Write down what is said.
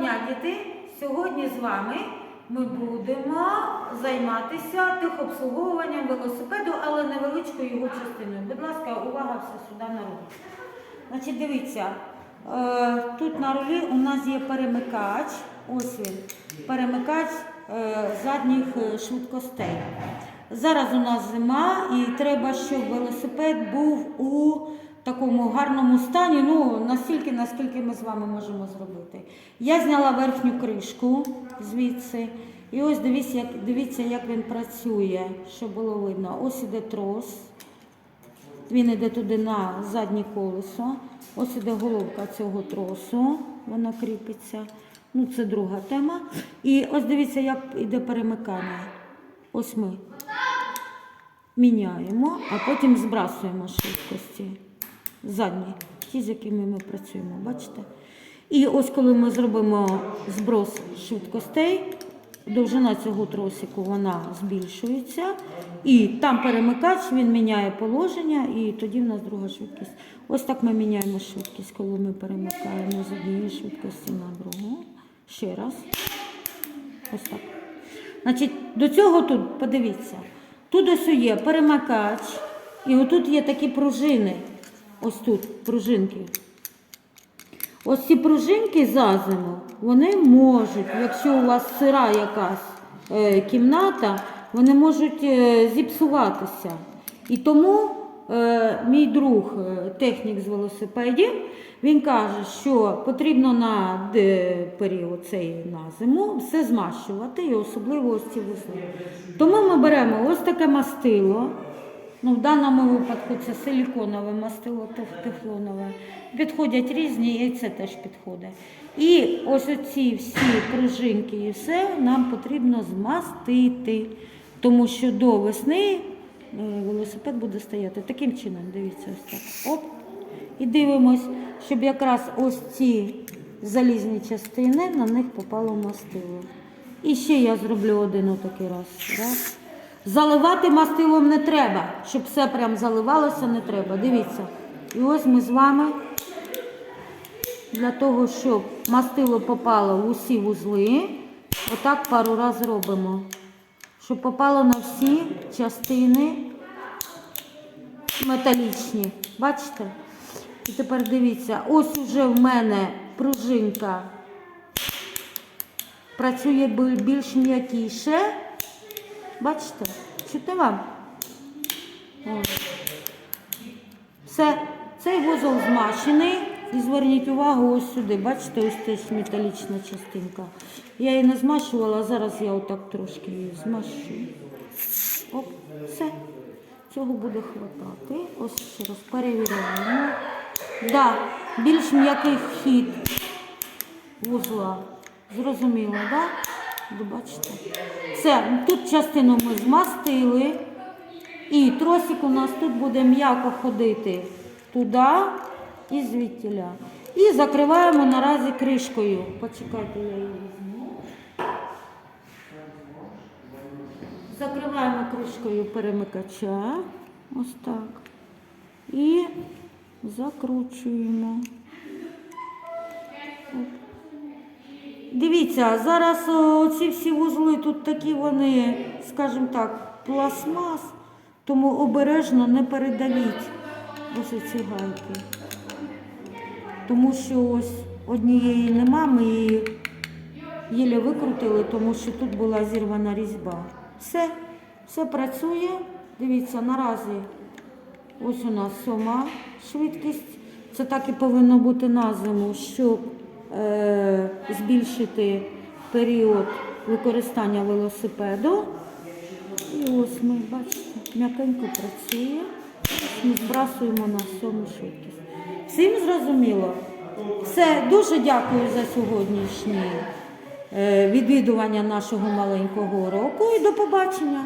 дня, діти! Сьогодні з вами ми будемо займатися техобслуговуванням велосипеду, але невеличкою його частиною. Будь ласка, увага все сюди на руль. Значить, дивіться, е, тут на рулі у нас є перемикач. Ось він, перемикач е, задніх е, швидкостей. Зараз у нас зима і треба, щоб велосипед був у такому гарному стані, ну настільки, наскільки ми з вами можемо зробити. Я зняла верхню кришку звідси. І ось дивіться, як, дивіться, як він працює, щоб було видно. Ось іде трос. Він йде туди на заднє колесо. Ось іде головка цього тросу, вона кріпиться. Ну, це друга тема. І ось дивіться, як іде перемикання. Ось ми міняємо, а потім збрасуємо швидкості. Задні, ті, з якими ми працюємо, бачите? І ось коли ми зробимо зброс швидкостей, довжина цього тросику вона збільшується, і там перемикач, він міняє положення, і тоді в нас друга швидкість. Ось так ми міняємо швидкість, коли ми перемикаємо з однієї швидкості на другу. Ще раз. Ось так. Значить, до цього тут, подивіться, тут ось є перемикач, і отут є такі пружини. Ось тут пружинки. Ось ці пружинки за зиму, вони можуть, якщо у вас сира якась е, кімната, вони можуть е, зіпсуватися. І тому е, мій друг, е, технік з велосипедів, він каже, що потрібно на період цей на зиму все змащувати, і особливо ось ці вузли. Тому ми беремо ось таке мастило. Ну, в даному випадку це силіконове мастило тефлонове. Підходять різні, і це теж підходить. І ось оці всі пружинки і все нам потрібно змастити, тому що до весни е, велосипед буде стояти. Таким чином, дивіться, ось так. Оп. І дивимось, щоб якраз ось ці залізні частини на них попало мастило. І ще я зроблю один отакий раз. раз. Заливати мастилом не треба, щоб все прям заливалося, не треба. Дивіться. І ось ми з вами для того, щоб мастило попало в усі вузли, отак пару разів робимо. Щоб попало на всі частини металічні. Бачите? І тепер дивіться, ось уже в мене пружинка працює більш м'якіше. Бачите? Чути вам? Ось. Все, цей вузол змащений. І зверніть увагу ось сюди. Бачите, ось теж металічна частинка. Я її не змащувала, а зараз я отак трошки її змащу. Оп, все. Цього буде хватати. Ось ще раз перевіряємо. Да, більш м'який хід вузла. Зрозуміло, так? Да? Бачите? Все, тут частину ми змастили. І тросик у нас тут буде м'яко ходити туди і звідтіля. І закриваємо наразі кришкою. Почекайте, я її візьму. Закриваємо кришкою перемикача. Ось так. І закручуємо. Дивіться, зараз ці всі вузли тут такі вони, скажімо так, пластмас, тому обережно не передавіть ось ці гайки. Тому що ось однієї нема, ми її єлі викрутили, тому що тут була зірвана різьба. Все, все працює. Дивіться, наразі ось у нас сьома швидкість. Це так і повинно бути на зиму, щоб збільшити період використання велосипеду. І ось ми, бачите, м'якенько працює. Ми збрасуємо на сьому швидкість. Всім зрозуміло? Все, дуже дякую за сьогоднішнє е, відвідування нашого маленького уроку і до побачення.